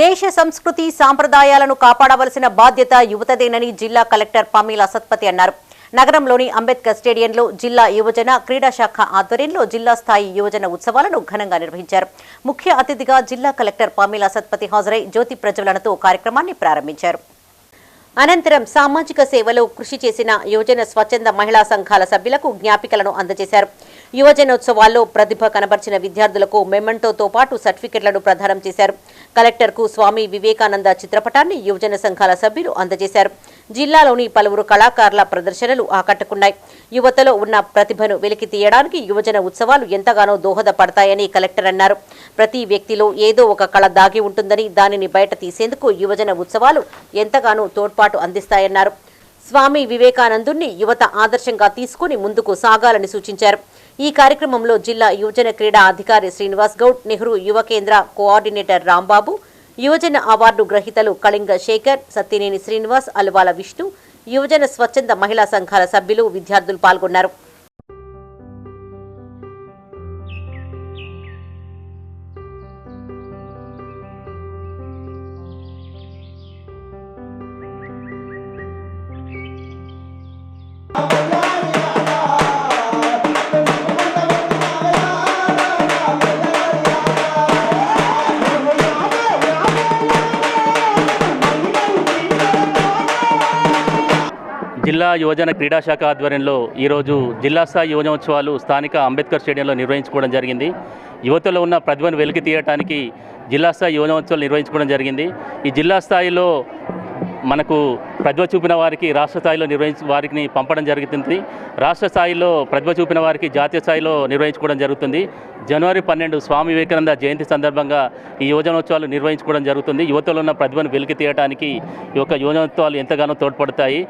దేశ సంస్కృతి సాంప్రదాయాలను కాపాడవలసిన బాధ్యత యువతదేనని జిల్లా కలెక్టర్ పమీల సత్పతి అన్నారు. నగరంలోని అంబేద్కర్ స్టేడియంలో జిల్లా యువజన క్రీడా శాఖ ఆధ్వర్యంలో జిల్లా స్థాయి యువజన ఉత్సవాలను ఘనంగా నిర్వహించారు. ముఖ్య అతిథిగా జిల్లా కలెక్టర్ పమీల సత్పతి హాజరై జ్యోతి ప్రజ్వలనతో కార్యక్రమాన్ని ప్రారంభించారు. అనంతరం సామాజిక సేవలో కృషి చేసిన యువజన స్వచ్ఛంద మహిళా సంఘాల సభ్యులకు జ్ఞాపికలను అందజేశారు. యువజనోత్సవాల్లో ప్రతిభ కనబర్చిన విద్యార్థులకు మెమెంటోతో పాటు సర్టిఫికెట్లను ప్రదానం చేశారు. కలెక్టర్కు స్వామి వివేకానంద చిత్రపటాన్ని యువజన సంఘాల సభ్యులు అందజేశారు. జిల్లాలోని పలువురు కళాకారుల ప్రదర్శనలు ఆకట్టుకున్నాయి. యువతలో ఉన్న ప్రతిభను వెలికి తీయడానికి యువజన ఉత్సవాలు ఎంతగానో దోహదపడతాయని కలెక్టర్ అన్నారు. ప్రతి వ్యక్తిలో ఏదో ఒక కళ దాగి ఉంటుందని దానిని బయట తీసేందుకు యువజన ఉత్సవాలు ఎంతగానో తోడ్పాటు అందిస్తాయన్నారు. స్వామి వివేకానందుణ్ణి యువత ఆదర్శంగా తీసుకుని ముందుకు సాగాలని సూచించారు. ఈ కార్యక్రమంలో జిల్లా యువజన క్రీడా అధికారి శ్రీనివాస్ గౌడ్ నెహ్రూ యువ కేంద్ర కోఆర్డినేటర్ రాంబాబు యువజన అవార్డు గ్రహీతలు కళింగ శేఖర్ సత్యనేని శ్రీనివాస్ అల్వాల విష్ణు యువజన స్వచ్ఛంద మహిళా సంఘాల సభ్యులు విద్యార్థులు పాల్గొన్నారు. జిల్లా యువజన క్రీడా శాఖ ఆధ్వర్యంలో ఈరోజు జిల్లా స్థాయి యువజనోత్సవాలు స్థానిక అంబేద్కర్ స్టేడియంలో నిర్వహించుకోవడం జరిగింది. యువతలో ఉన్న ప్రతిభను వెలికి తీయడానికి జిల్లా స్థాయి యువజనోత్సవాలు నిర్వహించుకోవడం జరిగింది. ఈ జిల్లా స్థాయిలో మనకు ప్రతిభ చూపిన వారికి రాష్ట్ర స్థాయిలో నిర్వహించి వారికి పంపడం జరుగుతుంది. రాష్ట్ర స్థాయిలో ప్రతిభ చూపిన వారికి జాతీయ స్థాయిలో నిర్వహించుకోవడం జరుగుతుంది. జనవరి పన్నెండు స్వామి వివేకానంద జయంతి సందర్భంగా ఈ యువజనోత్సవాలు నిర్వహించుకోవడం జరుగుతుంది. యువతలో ఉన్న ప్రతిభను వెలికి తీయడానికి ఈ యొక్క యువజనోత్సవాలు ఎంతగానో తోడ్పడతాయి.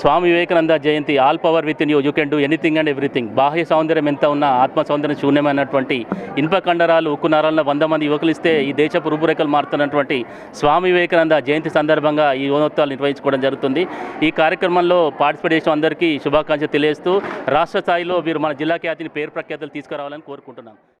Swami Vivekananda Jayanti all power within you you can do anything and everything. బాహ్య సౌందర్యం ఎంత ఉన్నా ఆత్మ సౌందర్యం శూన్యమైనటువంటి ఇనుప కండరాలు ఉక్కు నరాలను వంద మంది యువకులు ఇస్తే ఈ దేశపు రూపురేఖలు మారుతున్నటువంటి స్వామి వివేకానంద జయంతి సందర్భంగా ఈ యువనోత్సవాలు నిర్వహించుకోవడం జరుగుతుంది. ఈ కార్యక్రమంలో పార్టిసిపేట్ చేసిన అందరికీ శుభాకాంక్షలు తెలియజేస్తూ రాష్ట్ర స్థాయిలో వీరు మన జిల్లా ఖ్యాతిని పేరు ప్రఖ్యాతులు తీసుకురావాలని కోరుకుంటున్నాం.